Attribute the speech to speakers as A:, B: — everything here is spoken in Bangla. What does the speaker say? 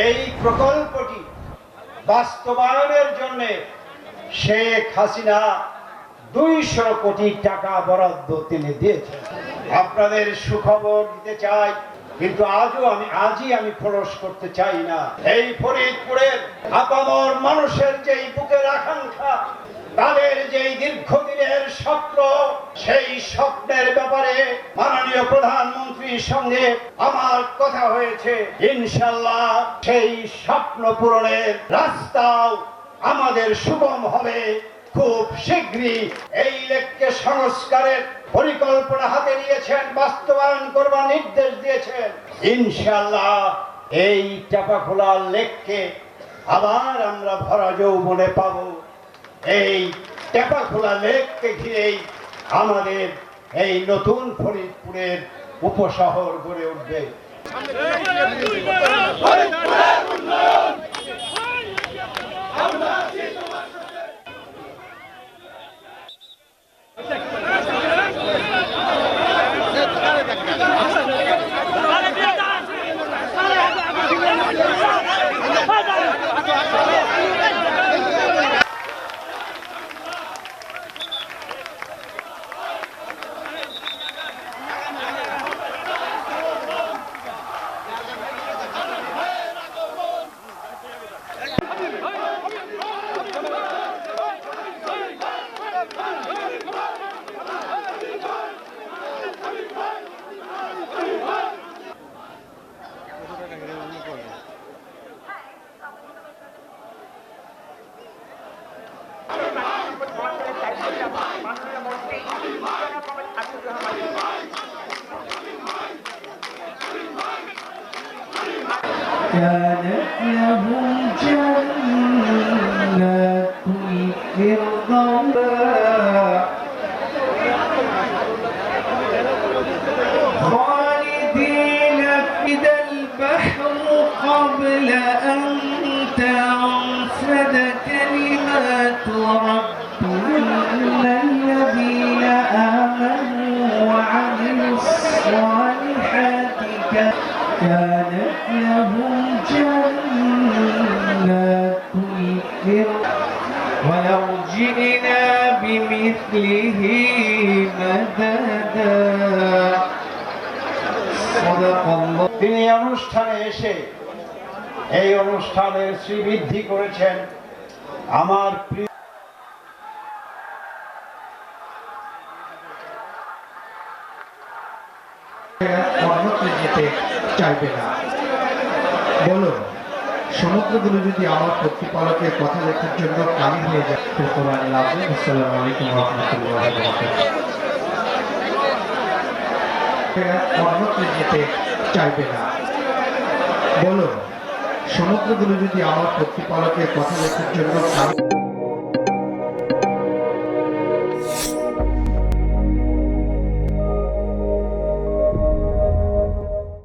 A: এই প্রকল্পটি বাস্তবায়নের জন্য শেখ হাসিনা দুইশো কোটি টাকা বরাদ্দ তিনি দিয়েছেন। আপনাদের সুখবর দিতে চাই, কিন্তু আজও আমি, আজই আমি খরচ করতে চাই না। এই ফরিদপুরের আপামর মানুষের যেই বুকের আকাঙ্ক্ষা, তাদের যেই দীর্ঘদিনের স্বপ্ন, সেই স্বপ্নের ব্যাপারে মাননীয় প্রধানমন্ত্রীর সঙ্গে আমার কথা হয়েছে। ইনশাল্লাহ সেই স্বপ্ন পূরণের রাস্তাও আমাদের সুগম হবে। খুব শীঘ্রই এই লেককে সংস্কারের পরিকল্পনা হাতে নিয়েছেন, বাস্তবায়ন করবার নির্দেশ দিয়েছেন। ইনশাল্লাহ এই চাপাখোলা লেককে আবার আমরা ভরা যৌবনে পাবো। এই টেপাখোলা লেককে ঘিরেই আমাদের এই নতুন ফরিদপুরের উপশহর গড়ে উঠবে।
B: كانت لهم جنات الفردوس خالدين في ذا البحر قبل أن تنفد كلمات ربنا الذين آمنوا وعملوا الصالحات كانت لهم جنات الفردوس ولو جئنا بمثله مددا صدق الله
A: তিনি এই অনুষ্ঠানে এসে এই অনুষ্ঠানের শ্রীবৃদ্ধি করেছেন আমার প্রিয়
C: অন্যত্র যেতে চাইবে না। বলো সমুদ্রগুলো যদি আমার প্রতিপালকের কথা লেখার জন্য কালি হয়ে যায় তোমার নেই আসসালামু আলাইকুম রহমতুল্লাহ অন্যত্র যেতে চাইবে না। বলো সমুদ্রগুলো যদি আমার প্রতিপালকের কথা লেখার জন্য কালি